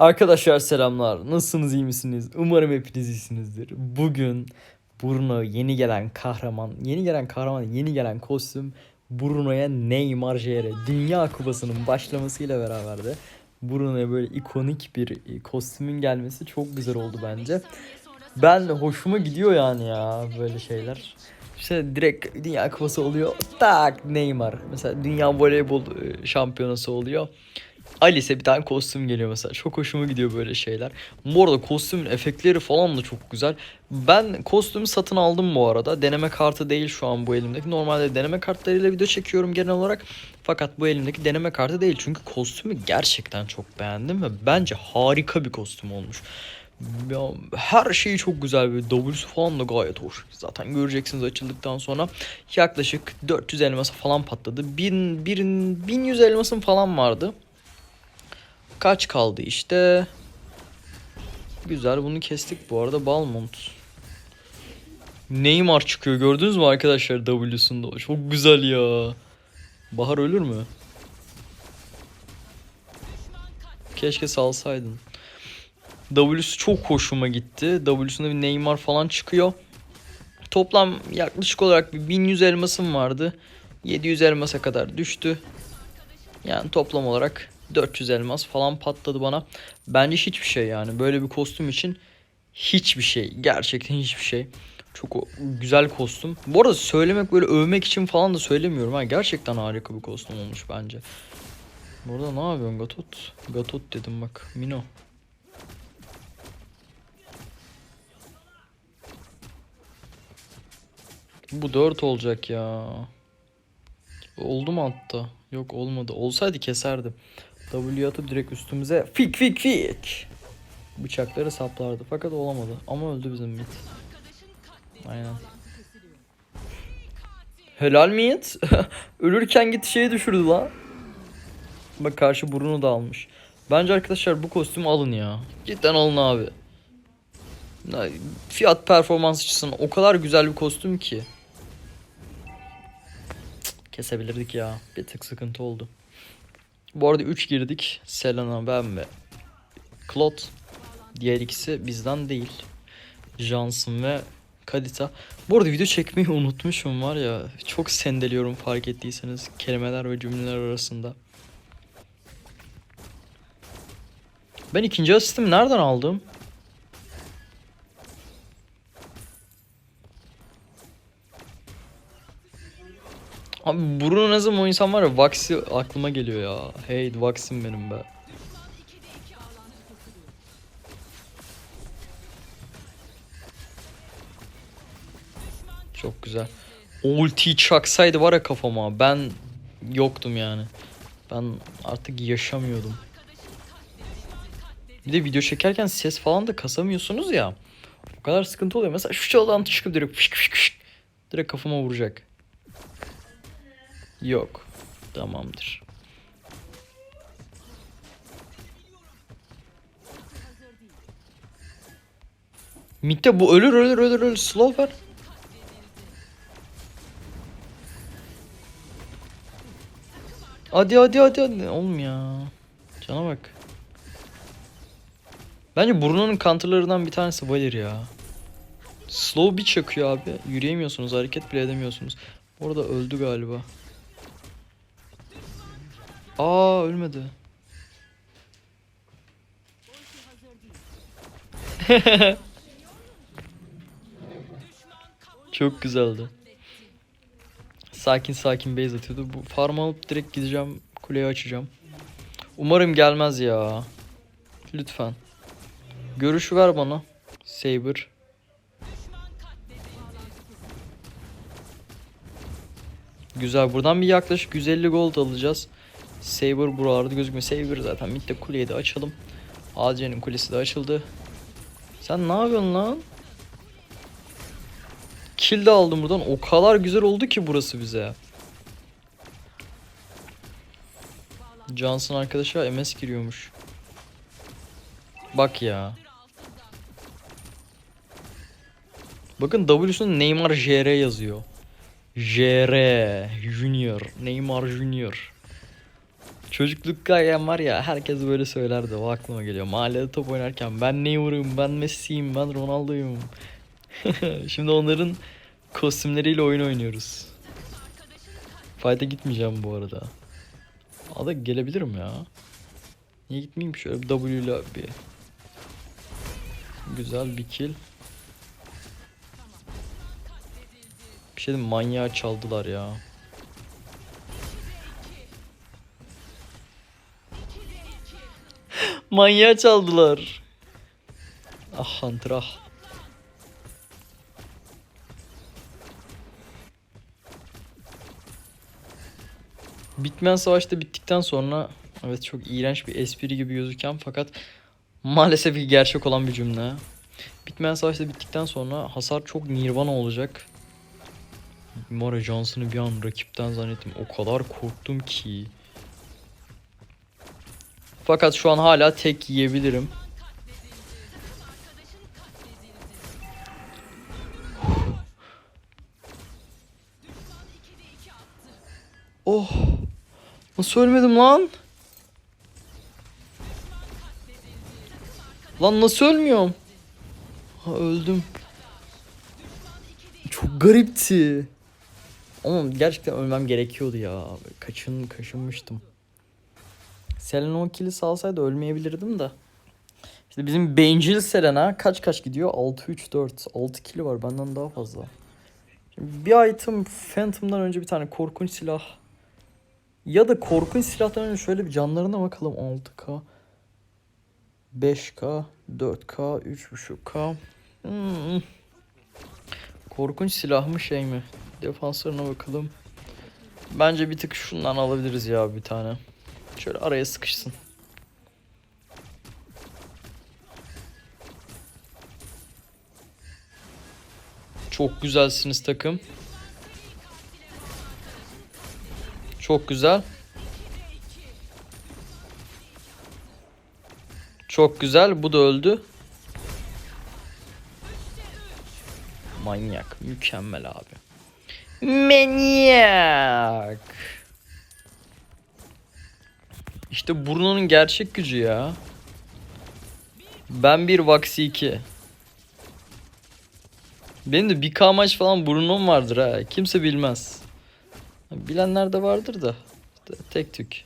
Arkadaşlar selamlar. Nasılsınız iyi misiniz? Umarım hepiniz iyisinizdir. Bugün Bruno yeni gelen kahraman, yeni gelen kahraman, yeni gelen kostüm Bruno'ya Neymar JR Dünya Kupası'nın başlamasıyla beraber de Bruno'ya böyle ikonik bir e, kostümün gelmesi çok güzel oldu bence. Ben hoşuma gidiyor yani ya böyle şeyler. İşte direkt Dünya Kupası oluyor. Tak Neymar. Mesela Dünya Voleybol e, Şampiyonası oluyor. Alice'e bir tane kostüm geliyor mesela. Çok hoşuma gidiyor böyle şeyler. Bu arada kostümün efektleri falan da çok güzel. Ben kostümü satın aldım bu arada. Deneme kartı değil şu an bu elimdeki. Normalde deneme kartlarıyla video çekiyorum genel olarak. Fakat bu elimdeki deneme kartı değil. Çünkü kostümü gerçekten çok beğendim ve bence harika bir kostüm olmuş. Ya, her şeyi çok güzel bir W'su falan da gayet hoş. Zaten göreceksiniz açıldıktan sonra yaklaşık 400 elması falan patladı. 1000 1000 1100 elmasım falan vardı. Kaç kaldı işte? Güzel bunu kestik bu arada Balmont. Neymar çıkıyor gördünüz mü arkadaşlar W'sunda? Çok güzel ya. Bahar ölür mü? Keşke salsaydın. W'su çok hoşuma gitti. W'sunda bir Neymar falan çıkıyor. Toplam yaklaşık olarak bir 1100 elmasım vardı. 700 elmasa kadar düştü. Yani toplam olarak 400 elmas falan patladı bana. Bence hiçbir şey yani. Böyle bir kostüm için hiçbir şey. Gerçekten hiçbir şey. Çok güzel kostüm. Bu arada söylemek böyle övmek için falan da söylemiyorum. Ha. Gerçekten harika bir kostüm olmuş bence. Burada ne yapıyorsun Gatot? Gatot dedim bak. Mino. Bu 4 olacak ya. Oldu mu hatta? Yok olmadı. Olsaydı keserdim. W atıp direkt üstümüze fik fik fik. Bıçakları saplardı. Fakat olamadı. Ama öldü bizim mid. Aynen. Helal mid. Ölürken git şeyi düşürdü lan. Bak karşı burunu da almış. Bence arkadaşlar bu kostümü alın ya. Cidden alın abi. Ya, Fiyat performans açısından o kadar güzel bir kostüm ki. Kesebilirdik ya. Bir tık sıkıntı oldu. Bu arada 3 girdik. Selena, ben ve Claude. Diğer ikisi bizden değil. Johnson ve Kadita. Bu arada video çekmeyi unutmuşum var ya. Çok sendeliyorum fark ettiyseniz kelimeler ve cümleler arasında. Ben ikinci asistimi nereden aldım? Abi Bruno zaman o insan var ya Vax'i aklıma geliyor ya. Hey Vax'im benim be. Çok güzel. O ultiyi çaksaydı var ya kafama ben yoktum yani. Ben artık yaşamıyordum. Bir de video çekerken ses falan da kasamıyorsunuz ya. O kadar sıkıntı oluyor. Mesela şu çalıdan çıkıp direkt fışk fışk fışk. Direkt kafama vuracak. Yok. Tamamdır. Mitte bu ölür ölür ölür ölür. Slow ver. Hadi hadi hadi hadi. Oğlum ya. Cana bak. Bence Bruno'nun counterlarından bir tanesi Valir ya. Slow bir çakıyor abi. Yürüyemiyorsunuz, hareket bile edemiyorsunuz. Orada öldü galiba. Aa ölmedi. Çok güzeldi. Sakin sakin base atıyordu. Bu farm alıp direkt gideceğim. Kuleyi açacağım. Umarım gelmez ya. Lütfen. Görüşü ver bana. Saber. Güzel. Buradan bir yaklaşık 150 gold alacağız. Saber buralarda gözükmüyor. Saber zaten midde kuleyi de açalım. AC'nin kulesi de açıldı. Sen ne yapıyorsun lan? Kill de aldım buradan. O kadar güzel oldu ki burası bize. Johnson arkadaşa MS giriyormuş. Bak ya. Bakın W'sunda Neymar JR yazıyor. JR Junior. Neymar Junior. Çok Çocuklukta var ya herkes böyle söylerdi. O aklıma geliyor. Mahallede top oynarken ben Neymar'ım, ben Messi'yim, ben Ronaldo'yum. Şimdi onların kostümleriyle oyun oynuyoruz. Fight'a gitmeyeceğim bu arada. Ada gelebilirim ya. Niye gitmeyeyim şöyle bir W ile bir. Güzel bir kill. Bir şey mi? manyağı çaldılar ya. Manyağı çaldılar. Ah Hunter ah. Bitmeyen savaşta bittikten sonra evet çok iğrenç bir espri gibi gözüken fakat maalesef ki gerçek olan bir cümle. Bitmeyen savaşta bittikten sonra hasar çok nirvana olacak. Mora Johnson'ı bir an rakipten zannettim. O kadar korktum ki. Fakat şu an hala tek yiyebilirim. Oh. Nasıl ölmedim lan? Lan nasıl ölmüyorum? Ha öldüm. Çok garipti. Ama gerçekten ölmem gerekiyordu ya. Kaçın kaşınmıştım. Selena o kili salsaydı ölmeyebilirdim de. İşte bizim bencil Selena kaç kaç gidiyor? 6-3-4. 6 kili var benden daha fazla. Şimdi bir item Phantom'dan önce bir tane korkunç silah. Ya da korkunç silahtan önce şöyle bir canlarına bakalım. 6k. 5k. 4k. 3.5k. Hmm. Korkunç silah mı şey mi? Defanslarına bakalım. Bence bir tık şundan alabiliriz ya bir tane. Şöyle araya sıkışsın. Çok güzelsiniz takım. Çok güzel. Çok güzel. Bu da öldü. Manyak. Mükemmel abi. Manyak. İşte Bruno'nun gerçek gücü ya. Ben bir Vaxi 2. Benim de bir K maç falan Bruno'm vardır ha. Kimse bilmez. Bilenler de vardır da. Tek tük.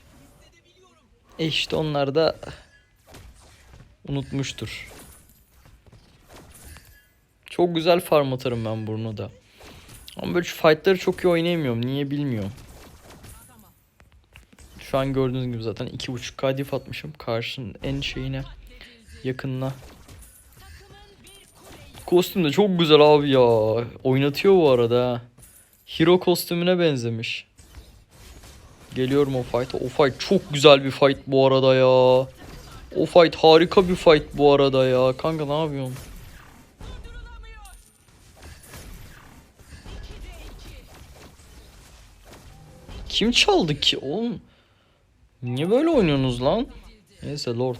E işte onlar da unutmuştur. Çok güzel farm atarım ben Bruno'da. Ama böyle fightları çok iyi oynayamıyorum. Niye bilmiyorum. Şu an gördüğünüz gibi zaten 2.5k diff atmışım. Karşının en şeyine yakınına. Kostüm de çok güzel abi ya. Oynatıyor bu arada. Hero kostümüne benzemiş. Geliyorum o fight'a. O fight çok güzel bir fight bu arada ya. O fight harika bir fight bu arada ya. Kanka ne yapıyorsun? Kim çaldı ki oğlum? Niye böyle oynuyorsunuz lan? Neyse Lord.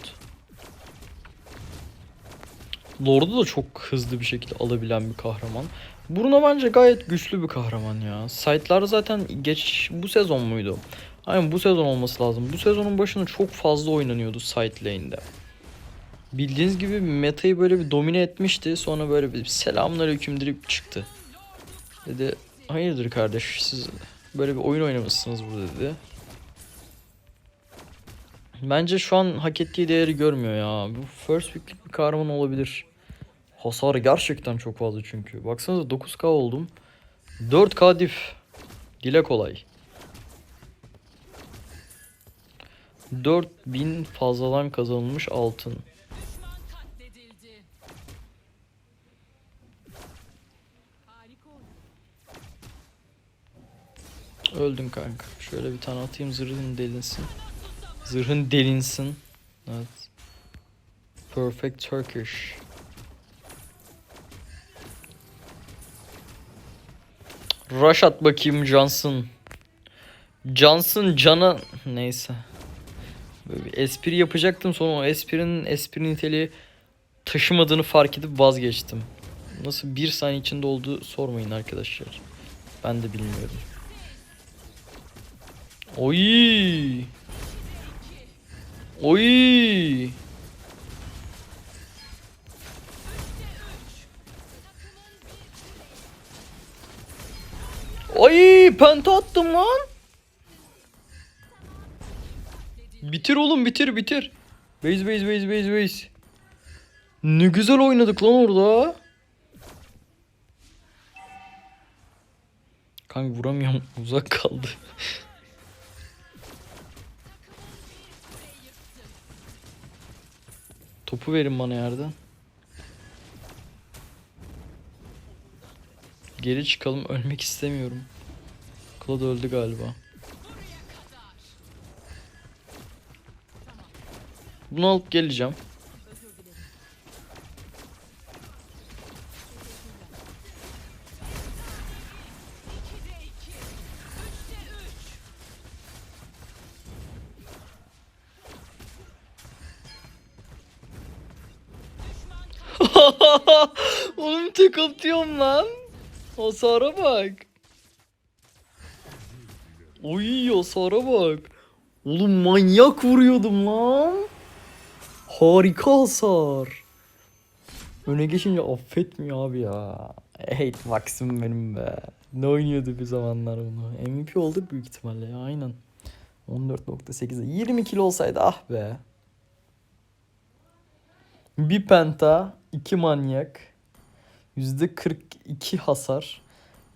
Lord'u da çok hızlı bir şekilde alabilen bir kahraman. Bruno bence gayet güçlü bir kahraman ya. Site'lar zaten geç bu sezon muydu? Aynen bu sezon olması lazım. Bu sezonun başında çok fazla oynanıyordu site lane'de. Bildiğiniz gibi metayı böyle bir domine etmişti. Sonra böyle bir selamünaleyküm deyip çıktı. Dedi hayırdır kardeş siz böyle bir oyun oynamışsınız burada dedi. Bence şu an hak ettiği değeri görmüyor ya. Bu first pick'lik bir kahraman olabilir. Hasarı gerçekten çok fazla çünkü. Baksanıza 9k oldum. 4k diff. Dile kolay. 4000 fazladan kazanılmış altın. Öldüm kanka. Şöyle bir tane atayım zırhın delinsin. Zırhın delinsin. Evet. Perfect Turkish. Rush at bakayım Johnson. Johnson cana neyse. Böyle bir espri yapacaktım sonra o esprinin espri niteliği taşımadığını fark edip vazgeçtim. Nasıl bir saniye içinde olduğu sormayın arkadaşlar. Ben de bilmiyorum. Oy! Oy. Ay penta attım lan. Bitir oğlum bitir bitir. Base base base base base. Ne güzel oynadık lan orada. Kanka vuramıyorum uzak kaldı. Topu verin bana yerden. Geri çıkalım ölmek istemiyorum. Claude öldü galiba. Bunu alıp geleceğim. Oğlum tek atıyorum lan. Hasara bak. Oy hasara bak. Oğlum manyak vuruyordum lan. Harika hasar. Öne geçince affetmiyor abi ya. Hate Maxim benim be. Ne oynuyordu bir zamanlar bunu. MVP oldu büyük ihtimalle ya aynen. 14.8'e 20 kilo olsaydı ah be. Bir penta, iki manyak, %42 hasar,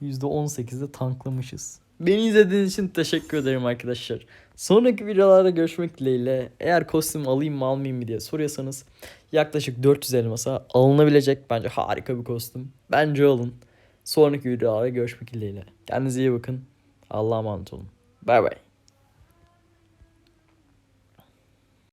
%18'de tanklamışız. Beni izlediğiniz için teşekkür ederim arkadaşlar. Sonraki videolarda görüşmek dileğiyle. Eğer kostüm alayım mı almayayım mı diye soruyorsanız yaklaşık 400 elmasa alınabilecek bence harika bir kostüm. Bence alın. Sonraki videolarda görüşmek dileğiyle. Kendinize iyi bakın. Allah'a emanet olun. Bay bay.